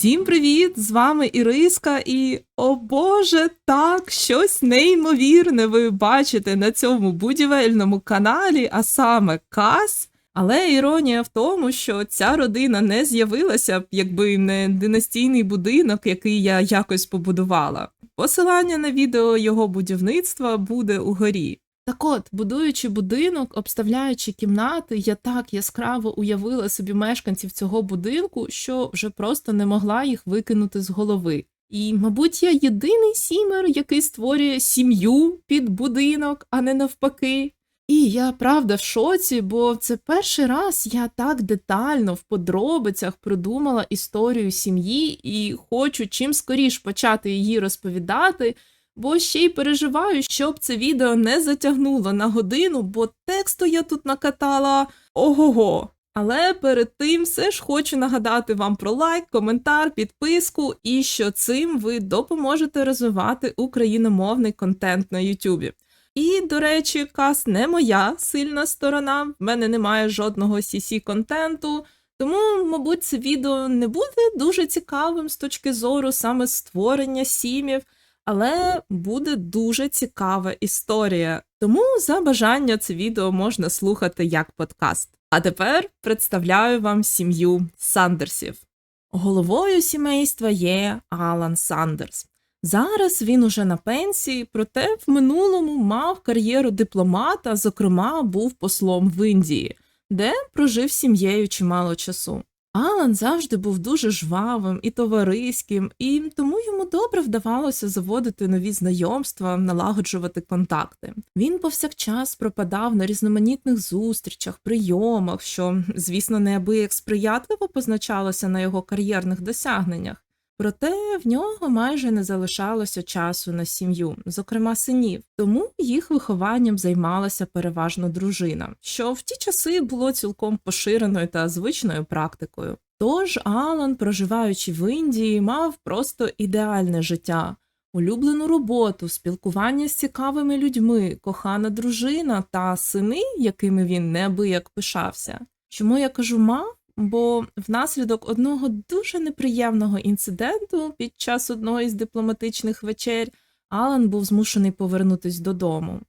Всім привіт! З вами Іриска, і о Боже, так, щось неймовірне ви бачите на цьому будівельному каналі, а саме Кас. Але іронія в тому, що ця родина не з'явилася б, якби не династійний будинок, який я якось побудувала. Посилання на відео його будівництва буде угорі. Так от, будуючи будинок, обставляючи кімнати, я так яскраво уявила собі мешканців цього будинку, що вже просто не могла їх викинути з голови. І, мабуть, я єдиний сімер, який створює сім'ю під будинок, а не навпаки. І я правда в шоці, бо це перший раз я так детально в подробицях продумала історію сім'ї і хочу чим скоріш почати її розповідати, бо ще й переживаю, щоб це відео не затягнуло на годину, бо тексту я тут накатала ого-го. Але перед тим все ж хочу нагадати вам про лайк, коментар, підписку і що цим ви допоможете розвивати україномовний контент на Ютубі. І, до речі, кас не моя сильна сторона, в мене немає жодного cc контенту, тому, мабуть, це відео не буде дуже цікавим з точки зору саме створення сім'їв, але буде дуже цікава історія. Тому за бажання це відео можна слухати як подкаст. А тепер представляю вам сім'ю Сандерсів. Головою сімейства є Алан Сандерс. Зараз він уже на пенсії, проте в минулому мав кар'єру дипломата, зокрема, був послом в Індії, де прожив сім'єю чимало часу. Алан завжди був дуже жвавим і товариським, і тому йому добре вдавалося заводити нові знайомства, налагоджувати контакти. Він повсякчас пропадав на різноманітних зустрічах, прийомах, що, звісно, неабияк сприятливо позначалося на його кар'єрних досягненнях. Проте в нього майже не залишалося часу на сім'ю, зокрема синів, тому їх вихованням займалася переважно дружина, що в ті часи було цілком поширеною та звичною практикою. Тож Алан, проживаючи в Індії, мав просто ідеальне життя, улюблену роботу, спілкування з цікавими людьми, кохана дружина та сини, якими він неабияк пишався. Чому я кажу мав? Бо внаслідок одного дуже неприємного інциденту під час одного із дипломатичних вечер Алан був змушений повернутися додому.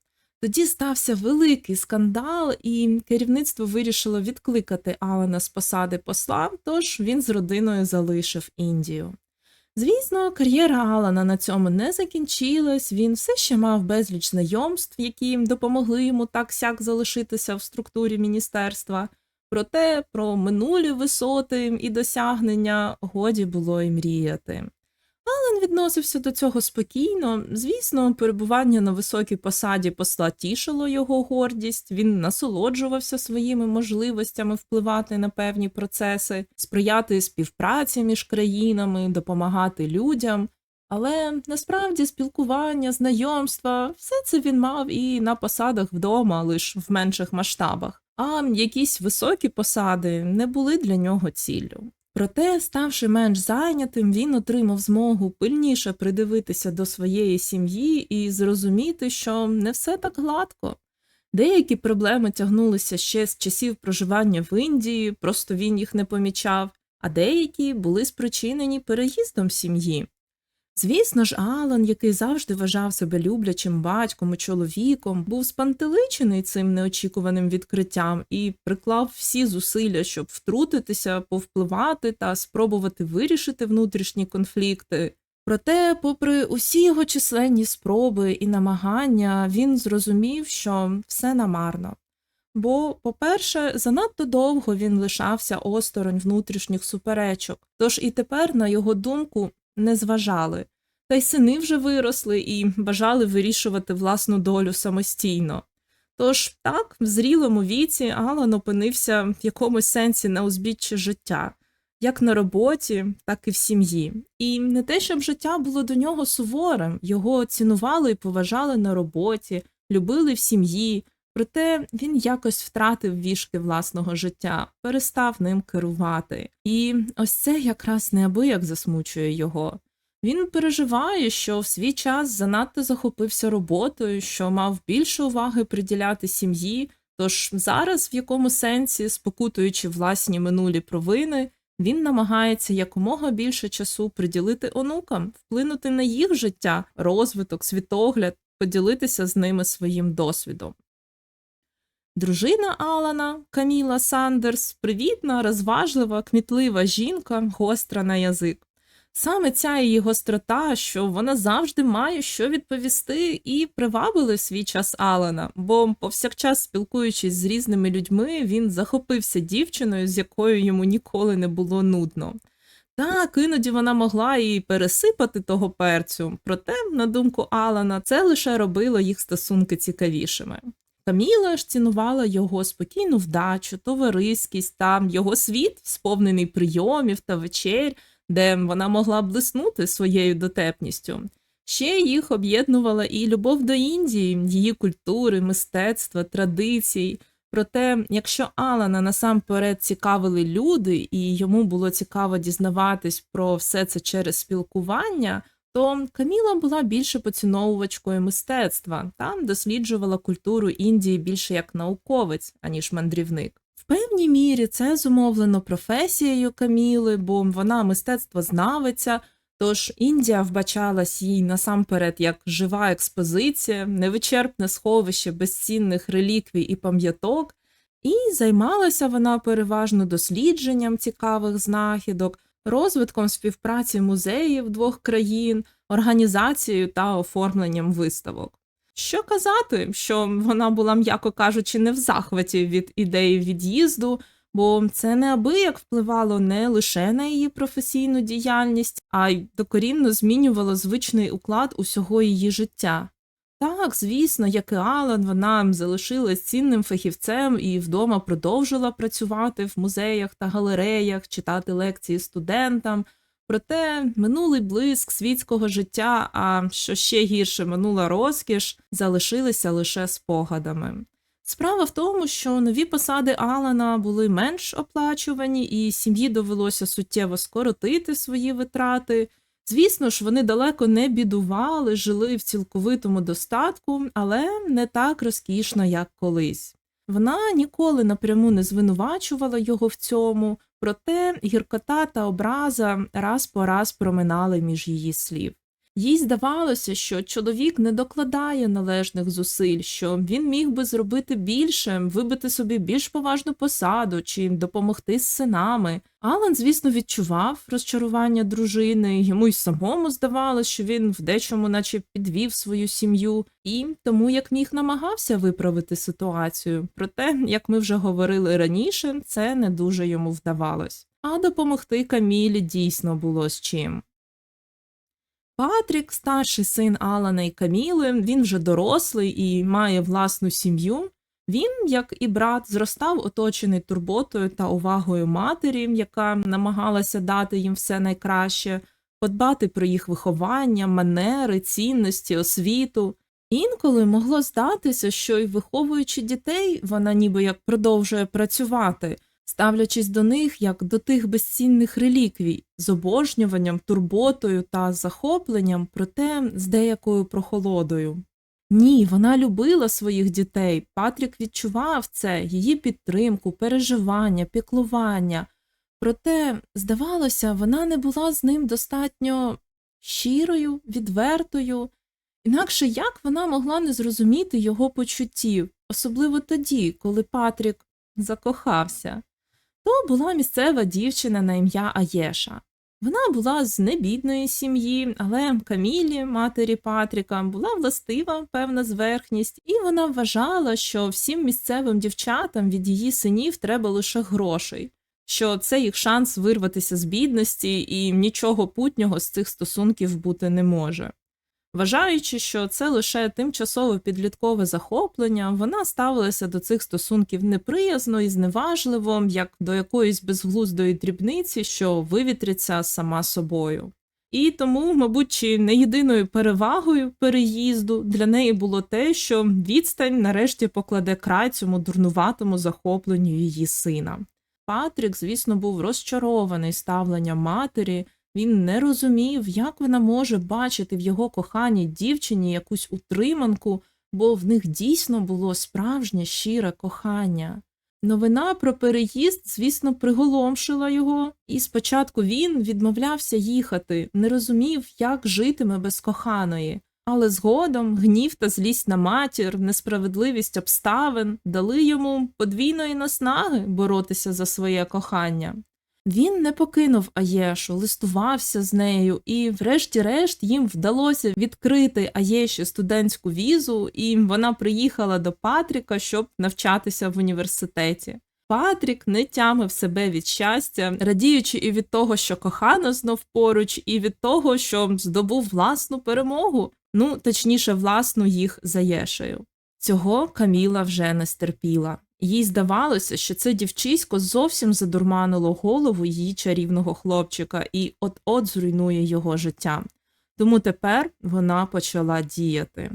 Тоді стався великий скандал, і керівництво вирішило відкликати Алана з посади посла, тож він з родиною залишив Індію. Звісно, кар'єра Алана на цьому не закінчилась, він все ще мав безліч знайомств, які допомогли йому так сяк залишитися в структурі міністерства. Проте про минулі висоти і досягнення годі було й мріяти. Ален відносився до цього спокійно. Звісно, перебування на високій посаді посла тішило його гордість, він насолоджувався своїми можливостями впливати на певні процеси, сприяти співпраці між країнами, допомагати людям. Але насправді спілкування, знайомства, все це він мав і на посадах вдома, лише в менших масштабах а якісь високі посади не були для нього ціллю. Проте, ставши менш зайнятим, він отримав змогу пильніше придивитися до своєї сім'ї і зрозуміти, що не все так гладко. Деякі проблеми тягнулися ще з часів проживання в Індії, просто він їх не помічав, а деякі були спричинені переїздом сім'ї. Звісно ж, Алан, який завжди вважав себе люблячим батьком і чоловіком, був спантеличений цим неочікуваним відкриттям і приклав всі зусилля, щоб втрутитися, повпливати та спробувати вирішити внутрішні конфлікти. Проте, попри усі його численні спроби і намагання, він зрозумів, що все намарно. Бо, по-перше, занадто довго він лишався осторонь внутрішніх суперечок, тож і тепер, на його думку, не зважали, та й сини вже виросли і бажали вирішувати власну долю самостійно. Тож так, в зрілому віці Алан опинився в якомусь сенсі на узбіччі життя, як на роботі, так і в сім'ї. І не те, щоб життя було до нього суворим, його цінували і поважали на роботі, любили в сім'ї, проте він якось втратив вішки власного життя, перестав ним керувати. І ось це якраз неабияк засмучує його. Він переживає, що в свій час занадто захопився роботою, що мав більше уваги приділяти сім'ї, тож зараз, в якому сенсі, спокутуючи власні минулі провини, він намагається якомога більше часу приділити онукам, вплинути на їх життя, розвиток, світогляд, поділитися з ними своїм досвідом. Дружина Алана Каміла Сандерс привітна, розважлива, кмітлива жінка, гостра на язик. Саме ця її гострота, що вона завжди має що відповісти, і привабили свій час Алана, бо повсякчас спілкуючись з різними людьми, він захопився дівчиною, з якою йому ніколи не було нудно. Так, іноді вона могла і пересипати того перцю, проте, на думку Алана, це лише робило їх стосунки цікавішими. Каміла ж цінувала його спокійну вдачу, товариськість та його світ, сповнений прийомів та вечер, де вона могла блиснути своєю дотепністю. Ще їх об'єднувала і любов до Індії, її культури, мистецтва, традицій. Проте, якщо Алана насамперед цікавили люди, і йому було цікаво дізнаватись про все це через спілкування, то Каміла була більше поціновувачкою мистецтва та досліджувала культуру Індії більше як науковець, аніж мандрівник. Певній мірі це зумовлено професією Каміли, бо вона мистецтвознавиця, тож Індія вбачалась їй насамперед як жива експозиція, невичерпне сховище безцінних реліквій і пам'яток, і займалася вона переважно дослідженням цікавих знахідок, розвитком співпраці музеїв двох країн, організацією та оформленням виставок. Що казати, що вона була, м'яко кажучи, не в захваті від ідеї від'їзду, бо це неабияк впливало не лише на її професійну діяльність, а й докорінно змінювало звичний уклад усього її життя. Так, звісно, як і Алан, вона залишилась цінним фахівцем і вдома продовжила працювати в музеях та галереях, читати лекції студентам. Проте минулий блиск світського життя, а що ще гірше, минула розкіш, залишилися лише спогадами. Справа в тому, що нові посади Алана були менш оплачувані, і сім'ї довелося суттєво скоротити свої витрати. Звісно ж, вони далеко не бідували, жили в цілковитому достатку, але не так розкішно, як колись. Вона ніколи напряму не звинувачувала його в цьому, проте гіркота та образа раз по раз проминали між її слів. Їй здавалося, що чоловік не докладає належних зусиль, що він міг би зробити більше, вибити собі більш поважну посаду чи допомогти з синами. Алан, звісно, відчував розчарування дружини, йому й самому здавалось, що він в дечому, наче підвів свою сім'ю, і тому як міг намагався виправити ситуацію. Проте, як ми вже говорили раніше, це не дуже йому вдавалось. А допомогти Камілі дійсно було з чим. Патрік, старший син Алана і Каміли, він вже дорослий і має власну сім'ю. Він, як і брат, зростав оточений турботою та увагою матері, яка намагалася дати їм все найкраще, подбати про їх виховання, манери, цінності, освіту. Інколи могло здатися, що й виховуючи дітей, вона ніби як продовжує працювати, ставлячись до них як до тих безцінних реліквій, з обожнюванням, турботою та захопленням, проте з деякою прохолодою. Ні, вона любила своїх дітей. Патрік відчував це, її підтримку, переживання, піклування. Проте, здавалося, вона не була з ним достатньо щирою, відвертою. Інакше як вона могла не зрозуміти його почуттів, особливо тоді, коли Патрік закохався. То була місцева дівчина на ім'я Аєша. Вона була з небідної сім'ї, але Камілі, матері Патріка, була властива певна зверхність, і вона вважала, що всім місцевим дівчатам від її синів треба лише грошей, що це їх шанс вирватися з бідності, і нічого путнього з цих стосунків бути не може. Вважаючи, що це лише тимчасове підліткове захоплення, вона ставилася до цих стосунків неприязно і зневажливо, як до якоїсь безглуздої дрібниці, що вивітриться сама собою. І тому, мабуть, чи не єдиною перевагою переїзду для неї було те, що відстань нарешті покладе край цьому дурнуватому захопленню її сина. Патрік, звісно, був розчарований ставленням матері. Він не розумів, як вона може бачити в його коханій дівчині якусь утриманку, бо в них дійсно було справжнє щире кохання. Новина про переїзд, звісно, приголомшила його, і спочатку він відмовлявся їхати, не розумів, як житиме без коханої. Але згодом гнів та злість на матір, несправедливість обставин дали йому подвійної наснаги боротися за своє кохання. Він не покинув Аєшу, листувався з нею, і, врешті-решт, їм вдалося відкрити Аєші студентську візу, і вона приїхала до Патріка, щоб навчатися в університеті. Патрік не тямив себе від щастя, радіючи і від того, що кохана знов поруч, і від того, що здобув власну перемогу, ну точніше, власну їх за Єшею. Цього Каміла вже не стерпіла. Їй здавалося, що це дівчисько зовсім задурманило голову її чарівного хлопчика і от-от зруйнує його життя. Тому тепер вона почала діяти.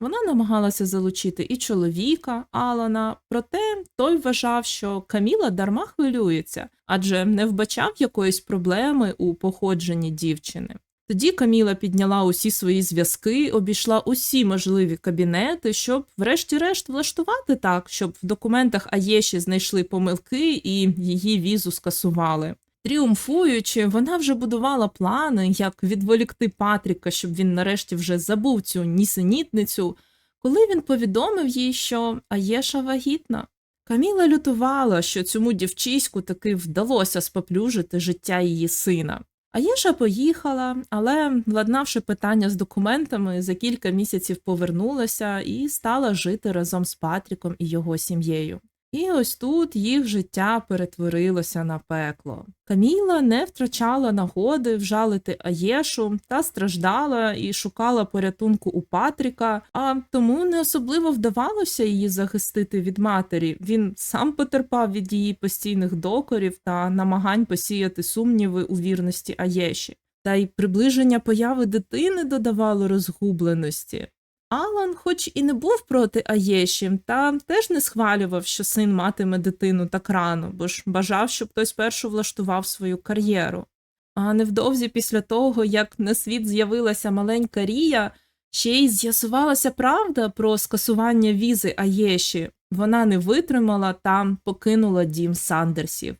Вона намагалася залучити і чоловіка Алана, проте той вважав, що Каміла дарма хвилюється, адже не вбачав якоїсь проблеми у походженні дівчини. Тоді Каміла підняла усі свої зв'язки, обійшла усі можливі кабінети, щоб, врешті-решт, влаштувати так, щоб в документах Аєші знайшли помилки і її візу скасували. Тріумфуючи, вона вже будувала плани, як відволікти Патріка, щоб він нарешті вже забув цю нісенітницю, коли він повідомив їй, що Аєша вагітна. Каміла лютувала, що цьому дівчиську таки вдалося споплюжити життя її сина. Аєша поїхала, але, владнавши питання з документами, за кілька місяців повернулася і стала жити разом з Патріком і його сім'єю. І ось тут їх життя перетворилося на пекло. Каміла не втрачала нагоди вжалити Аєшу та страждала і шукала порятунку у Патріка, а тому не особливо вдавалося її захистити від матері. Він сам потерпав від її постійних докорів та намагань посіяти сумніви у вірності Аєші. Та й приближення появи дитини додавало розгубленості. Алан, хоч і не був проти Аєші, та теж не схвалював, що син матиме дитину так рано, бо ж бажав, щоб хтось першу влаштував свою кар'єру. А невдовзі після того, як на світ з'явилася маленька Рія, ще й з'ясувалася правда про скасування візи Аєші. Вона не витримала та покинула дім Сандерсів.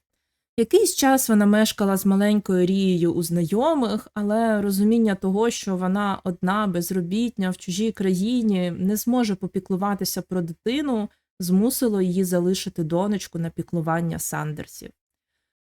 Якийсь час вона мешкала з маленькою Рією у знайомих, але розуміння того, що вона одна безробітня в чужій країні, не зможе попіклуватися про дитину, змусило її залишити донечку на піклування Сандерсів.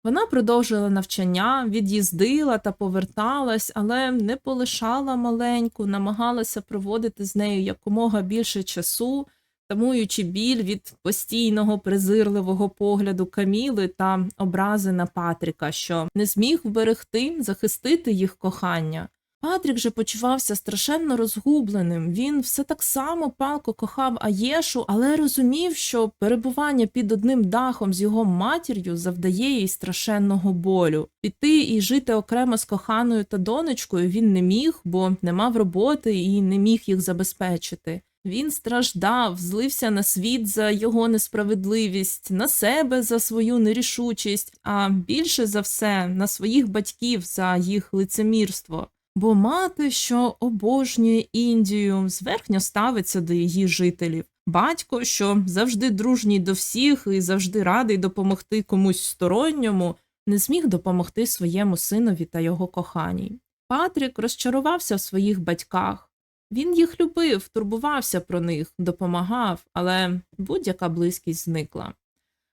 Вона продовжила навчання, від'їздила та поверталась, але не полишала маленьку, намагалася проводити з нею якомога більше часу, тамуючи біль від постійного презирливого погляду Каміли та образи на Патріка, що не зміг вберегти, захистити їх кохання. Патрік же почувався страшенно розгубленим. Він все так само палко кохав Аєшу, але розумів, що перебування під одним дахом з його матір'ю завдає їй страшенного болю. Піти і жити окремо з коханою та донечкою він не міг, бо не мав роботи і не міг їх забезпечити. Він страждав, злився на світ за його несправедливість, на себе за свою нерішучість, а більше за все на своїх батьків за їх лицемірство. Бо мати, що обожнює Індію, зверхньо ставиться до її жителів. Батько, що завжди дружній до всіх і завжди радий допомогти комусь сторонньому, не зміг допомогти своєму синові та його коханій. Патрік розчарувався в своїх батьках. Він їх любив, турбувався про них, допомагав, але будь-яка близькість зникла.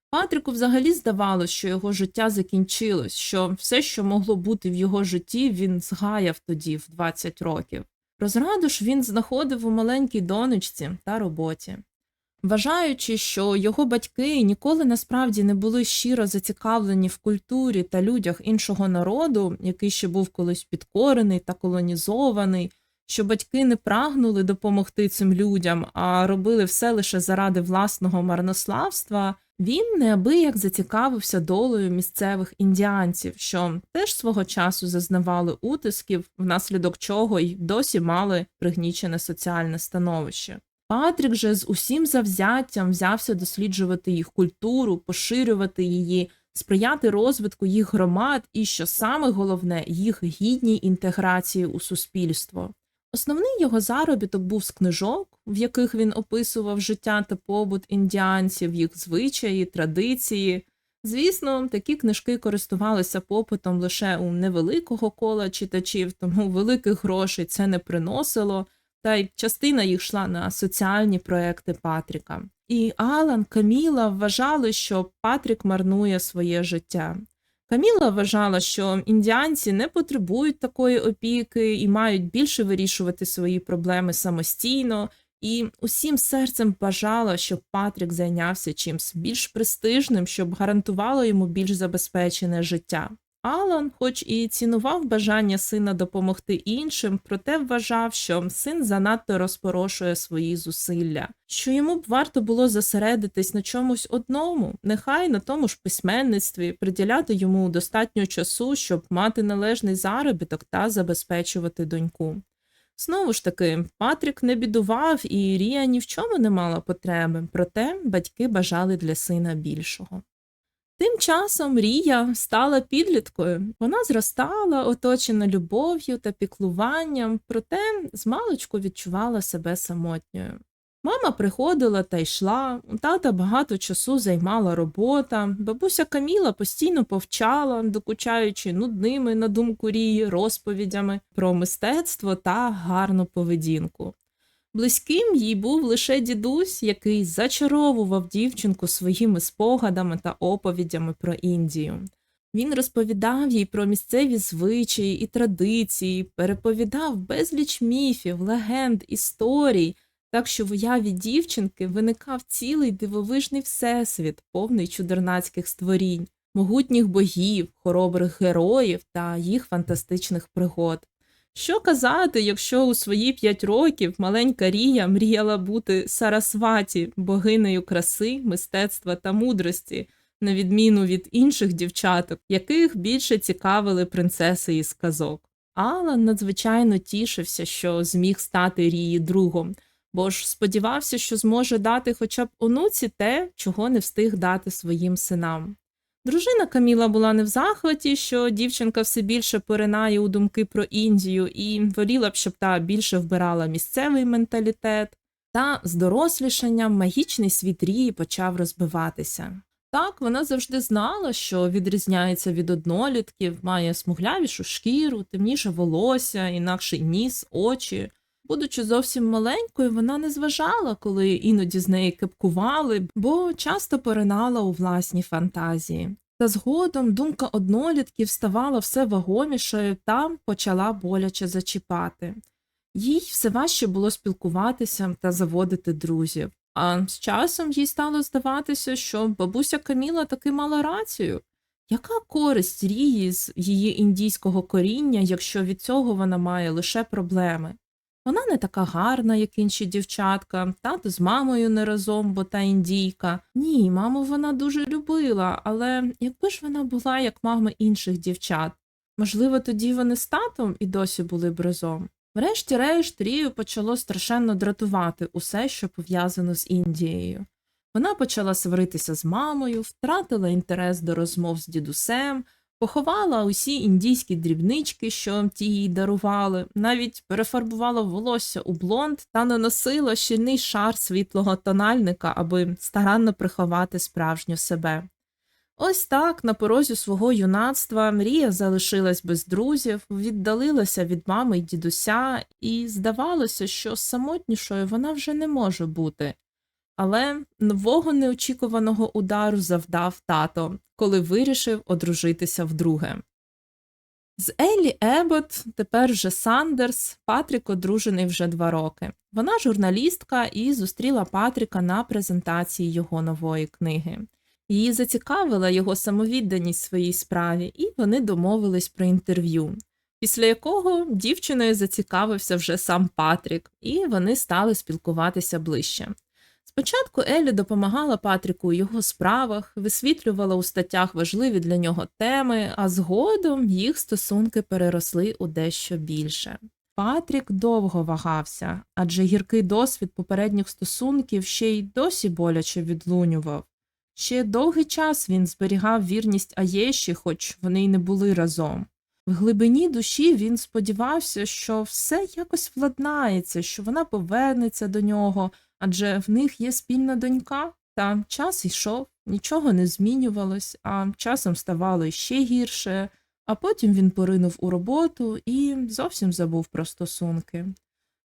Патріку взагалі здавалось, що його життя закінчилось, що все, що могло бути в його житті, він згаяв тоді, в 20 років. Розраду ж він знаходив у маленькій донечці та роботі. Вважаючи, що його батьки ніколи насправді не були щиро зацікавлені в культурі та людях іншого народу, який ще був колись підкорений та колонізований, що батьки не прагнули допомогти цим людям, а робили все лише заради власного марнославства, він неабияк зацікавився долею місцевих індіанців, що теж свого часу зазнавали утисків, внаслідок чого й досі мали пригнічене соціальне становище. Патрік же з усім завзяттям взявся досліджувати їх культуру, поширювати її, сприяти розвитку їх громад і, що саме головне, їх гідній інтеграції у суспільство. Основний його заробіток був з книжок, в яких він описував життя та побут індіанців, їх звичаї, традиції. Звісно, такі книжки користувалися попитом лише у невеликого кола читачів, тому великих грошей це не приносило, та й частина їх йшла на соціальні проекти Патріка. І Алан, Каміла вважали, що Патрік марнує своє життя. Каміла вважала, що індіанці не потребують такої опіки і мають більше вирішувати свої проблеми самостійно, і усім серцем бажала, щоб Патрік зайнявся чимсь більш престижним, щоб гарантувало йому більш забезпечене життя. Алан, хоч і цінував бажання сина допомогти іншим, проте вважав, що син занадто розпорошує свої зусилля, що йому б варто було зосередитись на чомусь одному, нехай на тому ж письменництві, приділяти йому достатньо часу, щоб мати належний заробіток та забезпечувати доньку. Знову ж таки, Патрік не бідував, і Рія ні в чому не мала потреби, проте батьки бажали для сина більшого. Тим часом Рія стала підліткою. Вона зростала, оточена любов'ю та піклуванням, проте змалечку відчувала себе самотньою. Мама приходила та йшла, у тата багато часу займала робота, бабуся Каміла постійно повчала, докучаючи нудними, на думку Рії, розповідями про мистецтво та гарну поведінку. Близьким їй був лише дідусь, який зачаровував дівчинку своїми спогадами та оповідями про Індію. Він розповідав їй про місцеві звичаї і традиції, переповідав безліч міфів, легенд, історій, так що в уяві дівчинки виникав цілий дивовижний всесвіт, повний чудернацьких створінь, могутніх богів, хоробрих героїв та їх фантастичних пригод. Що казати, якщо у свої п'ять років маленька Рія мріяла бути Сарасваті, богинею краси, мистецтва та мудрості, на відміну від інших дівчаток, яких більше цікавили принцеси із казок. Алан надзвичайно тішився, що зміг стати Рії другом, бо ж сподівався, що зможе дати хоча б онуці те, чого не встиг дати своїм синам. Дружина Каміла була не в захваті, що дівчинка все більше поринає у думки про Індію і воліла б, щоб та більше вбирала місцевий менталітет. Та з дорослішанням магічний світ Рії почав розбиватися. Так, вона завжди знала, що відрізняється від однолітків, має смуглявішу шкіру, темніше волосся, інакший ніс, очі. Будучи зовсім маленькою, вона не зважала, коли іноді з неї кепкували, бо часто поринала у власні фантазії. Та згодом думка однолітків ставала все вагомішою та почала боляче зачіпати. Їй все важче було спілкуватися та заводити друзів. А з часом їй стало здаватися, що бабуся Каміла таки мала рацію. Яка користь Рії з її індійського коріння, якщо від цього вона має лише проблеми? Вона не така гарна, як інші дівчатка, тато з мамою не разом, бо та індійка. Ні, маму вона дуже любила, але якби ж вона була як мама інших дівчат, можливо, тоді вони з татом і досі були б разом. Врешті-решт Рію почало страшенно дратувати усе, що пов'язано з Індією. Вона почала сваритися з мамою, втратила інтерес до розмов з дідусем, поховала усі індійські дрібнички, що ті їй дарували, навіть перефарбувала волосся у блонд та наносила щільний шар світлого тональника, аби старанно приховати справжню себе. Ось так, на порозі свого юнацтва Мрія залишилась без друзів, віддалилася від мами й дідуся, і здавалося, що самотнішою вона вже не може бути. Але нового неочікуваного удару завдав тато, коли вирішив одружитися вдруге. З Еллі Ебот, тепер вже Сандерс, Патрік одружений вже два роки. Вона журналістка і зустріла Патріка на презентації його нової книги. Її зацікавила його самовідданість своїй справі, і вони домовились про інтерв'ю, після якого дівчиною зацікавився вже сам Патрік, і вони стали спілкуватися ближче. Спочатку Еллі допомагала Патріку у його справах, висвітлювала у статтях важливі для нього теми, а згодом їх стосунки переросли у дещо більше. Патрік довго вагався, адже гіркий досвід попередніх стосунків ще й досі боляче відлунював. Ще довгий час він зберігав вірність Аєші, хоч вони й не були разом. В глибині душі він сподівався, що все якось владнається, що вона повернеться до нього, адже в них є спільна донька. Та час йшов, нічого не змінювалось, а часом ставало іще гірше, а потім він поринув у роботу і зовсім забув про стосунки.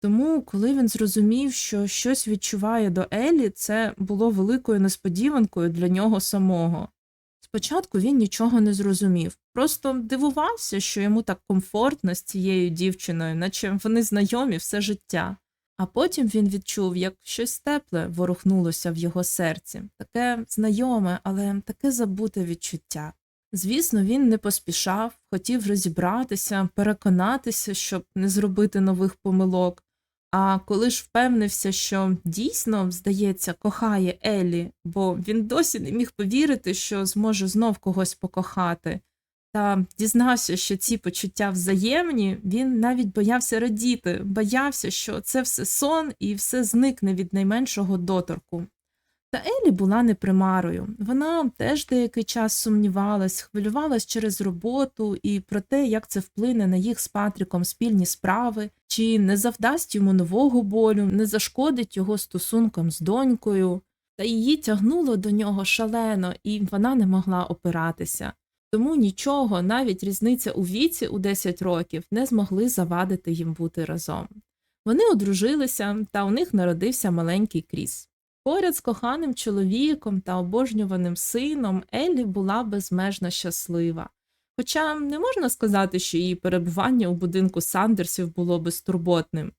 Тому, коли він зрозумів, що щось відчуває до Елі, це було великою несподіванкою для нього самого. Спочатку він нічого не зрозумів, просто дивувався, що йому так комфортно з цією дівчиною, наче вони знайомі все життя. А потім він відчув, як щось тепле ворухнулося в його серці, таке знайоме, але таке забуте відчуття. Звісно, він не поспішав, хотів розібратися, переконатися, щоб не зробити нових помилок. А коли ж впевнився, що дійсно, здається, кохає Елі, бо він досі не міг повірити, що зможе знов когось покохати, та дізнався, що ці почуття взаємні, він навіть боявся радіти, боявся, що це все сон і все зникне від найменшого доторку. Та Елі була не примарою. Вона теж деякий час сумнівалась, хвилювалась через роботу і про те, як це вплине на їх з Патріком спільні справи, чи не завдасть йому нового болю, не зашкодить його стосункам з донькою. Та її тягнуло до нього шалено, і вона не могла опиратися. Тому нічого, навіть різниця у віці у 10 років, не змогли завадити їм бути разом. Вони одружилися, та у них народився маленький Кріс. Поряд з коханим чоловіком та обожнюваним сином Еллі була безмежно щаслива. Хоча не можна сказати, що її перебування у будинку Сандерсів було безтурботним.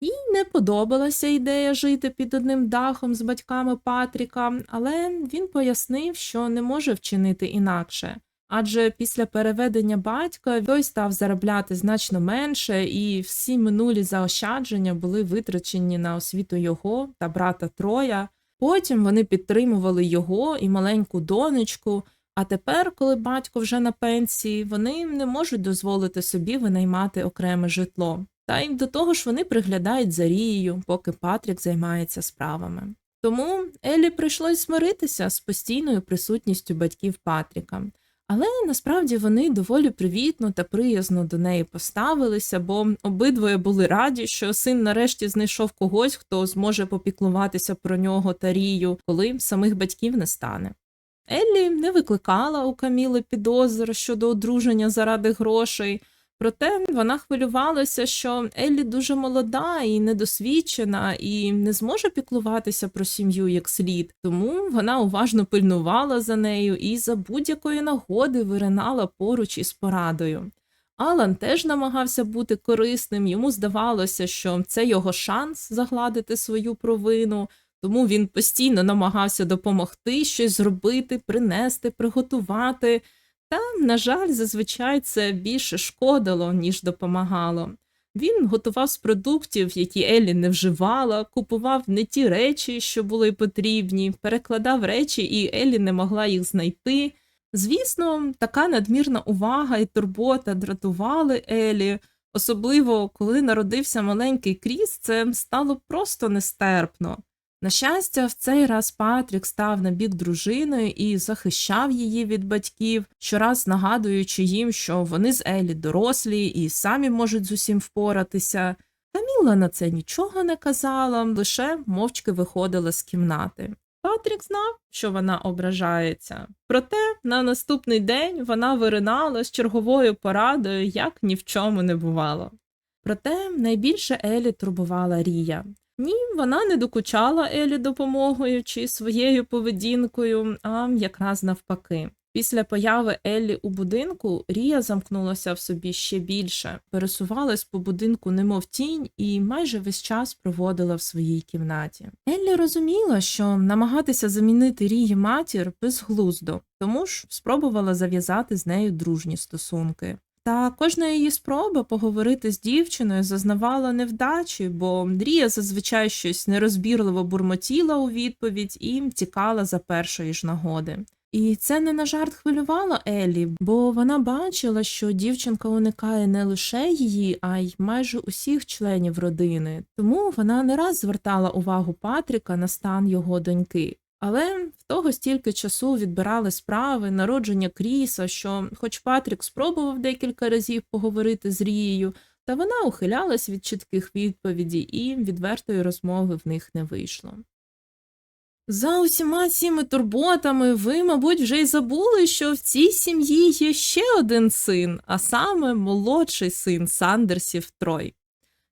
Їй не подобалася ідея жити під одним дахом з батьками Патріка, але він пояснив, що не може вчинити інакше. Адже після переведення батька той став заробляти значно менше, і всі минулі заощадження були витрачені на освіту його та брата Троя. Потім вони підтримували його і маленьку донечку. А тепер, коли батько вже на пенсії, вони не можуть дозволити собі винаймати окреме житло. Та й до того ж вони приглядають за Рією, поки Патрік займається справами. Тому Елі прийшлось змиритися з постійною присутністю батьків Патріка. Але насправді вони доволі привітно та приязно до неї поставилися, бо обидвоє були раді, що син нарешті знайшов когось, хто зможе попіклуватися про нього та рію, коли самих батьків не стане. Еллі не викликала у Каміли підозр щодо одруження заради грошей, проте вона хвилювалася, що Еллі дуже молода і недосвідчена, і не зможе піклуватися про сім'ю як слід, тому вона уважно пильнувала за нею і за будь-якої нагоди виринала поруч із порадою. Алан теж намагався бути корисним, йому здавалося, що це його шанс загладити свою провину, тому він постійно намагався допомогти щось зробити, принести, приготувати. Та, на жаль, зазвичай це більше шкодило, ніж допомагало. Він готував з продуктів, які Еллі не вживала, купував не ті речі, що були потрібні, перекладав речі, і Еллі не могла їх знайти. Звісно, така надмірна увага і турбота дратували Елі, особливо коли народився маленький Кріс, це стало просто нестерпно. На щастя, в цей раз Патрік став на бік дружини і захищав її від батьків, щораз нагадуючи їм, що вони з Елі дорослі і самі можуть з усім впоратися. Каміла на це нічого не казала, лише мовчки виходила з кімнати. Патрік знав, що вона ображається. Проте на наступний день вона виринала з черговою порадою, як ні в чому не бувало. Проте найбільше Елі турбувала Рія. Ні, вона не докучала Елі допомогою чи своєю поведінкою, а якраз навпаки. Після появи Еллі у будинку Рія замкнулася в собі ще більше, пересувалась по будинку немов тінь і майже весь час проводила в своїй кімнаті. Еллі розуміла, що намагатися замінити Рії матір безглуздо, тому ж спробувала зав'язати з нею дружні стосунки. Та кожна її спроба поговорити з дівчиною зазнавала невдачі, бо Рія зазвичай щось нерозбірливо бурмотіла у відповідь і тікала за першої ж нагоди. І це не на жарт хвилювало Еллі, бо вона бачила, що дівчинка уникає не лише її, а й майже усіх членів родини. Тому вона не раз звертала увагу Патріка на стан його доньки. Але в того стільки часу відбирали справи, народження Кріса, що, хоч Патрік спробував декілька разів поговорити з Рією, та вона ухилялась від чітких відповідей і відвертої розмови в них не вийшло. За усіма цими турботами ви, мабуть, вже й забули, що в цій сім'ї є ще один син, а саме молодший син Сандерсів Трой.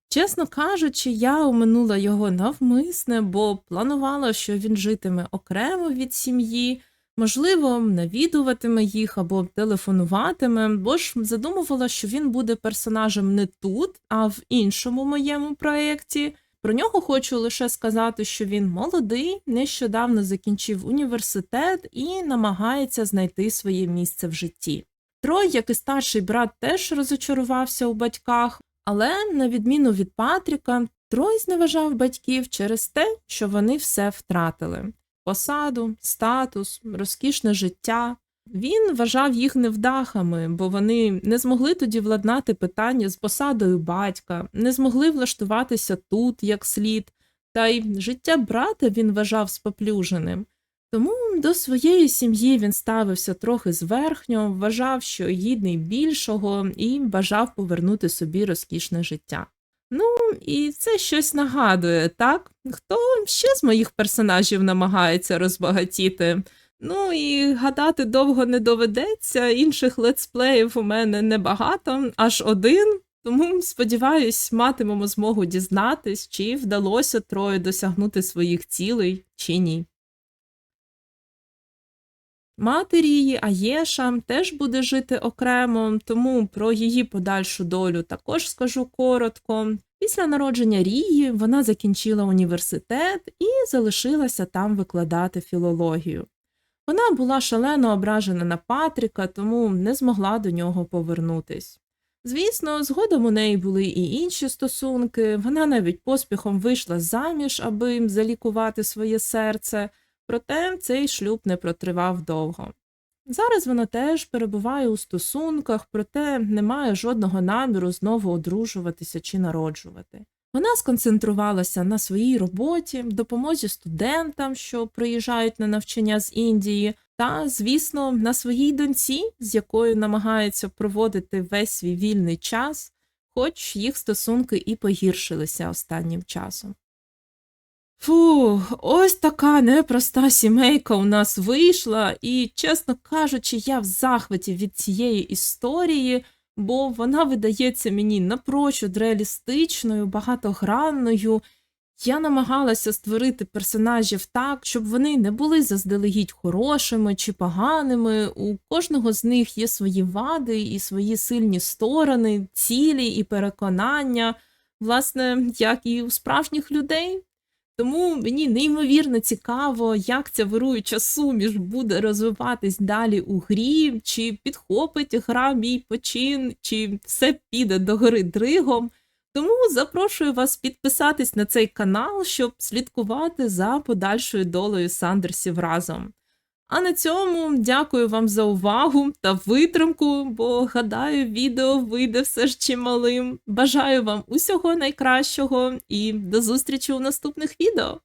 Чесно кажучи, я оминула його навмисне, бо планувала, що він житиме окремо від сім'ї, можливо, навідуватиме їх або телефонуватиме, бо ж задумувала, що він буде персонажем не тут, а в іншому моєму проєкті. Про нього хочу лише сказати, що він молодий, нещодавно закінчив університет і намагається знайти своє місце в житті. Трой, як і старший брат, теж розочарувався у батьках, але, на відміну від Патріка, Трой зневажав батьків через те, що вони все втратили посаду, статус, розкішне життя. Він вважав їх невдахами, бо вони не змогли тоді владнати питання з посадою батька, не змогли влаштуватися тут як слід, та й життя брата він вважав споплюженим. Тому до своєї сім'ї він ставився трохи зверхньо, вважав, що гідний більшого, і бажав повернути собі розкішне життя. Ну, і це щось нагадує, так? Хто ще з моїх персонажів намагається розбагатіти? Ну і гадати довго не доведеться, інших летсплеїв у мене небагато, аж один. Тому, сподіваюсь, матимемо змогу дізнатись, чи вдалося Трою досягнути своїх цілей, чи ні. Мати Рії, Аєша, теж буде жити окремо, тому про її подальшу долю також скажу коротко. Після народження Рії вона закінчила університет і залишилася там викладати філологію. Вона була шалено ображена на Патріка, тому не змогла до нього повернутись. Звісно, згодом у неї були і інші стосунки, вона навіть поспіхом вийшла заміж, аби залікувати своє серце, проте цей шлюб не протривав довго. Зараз вона теж перебуває у стосунках, проте не має жодного наміру знову одружуватися чи народжувати. Вона сконцентрувалася на своїй роботі, допомозі студентам, що приїжджають на навчання з Індії, та, звісно, на своїй доньці, з якою намагається проводити весь свій вільний час, хоч їх стосунки і погіршилися останнім часом. Фу, ось така непроста сімейка у нас вийшла, і, чесно кажучи, я в захваті від цієї історії, бо вона видається мені напрочуд реалістичною, багатогранною. Я намагалася створити персонажів так, щоб вони не були заздалегідь хорошими чи поганими. У кожного з них є свої вади і свої сильні сторони, цілі і переконання, власне, як і у справжніх людей. Тому мені неймовірно цікаво, як ця вируюча суміш буде розвиватись далі у грі, чи підхопить гра мій почин, чи все піде до гори дригом. Тому запрошую вас підписатись на цей канал, щоб слідкувати за подальшою долею Сандерсів разом. А на цьому дякую вам за увагу та витримку, бо гадаю, відео вийде все ж чималим. Бажаю вам усього найкращого і до зустрічі у наступних відео!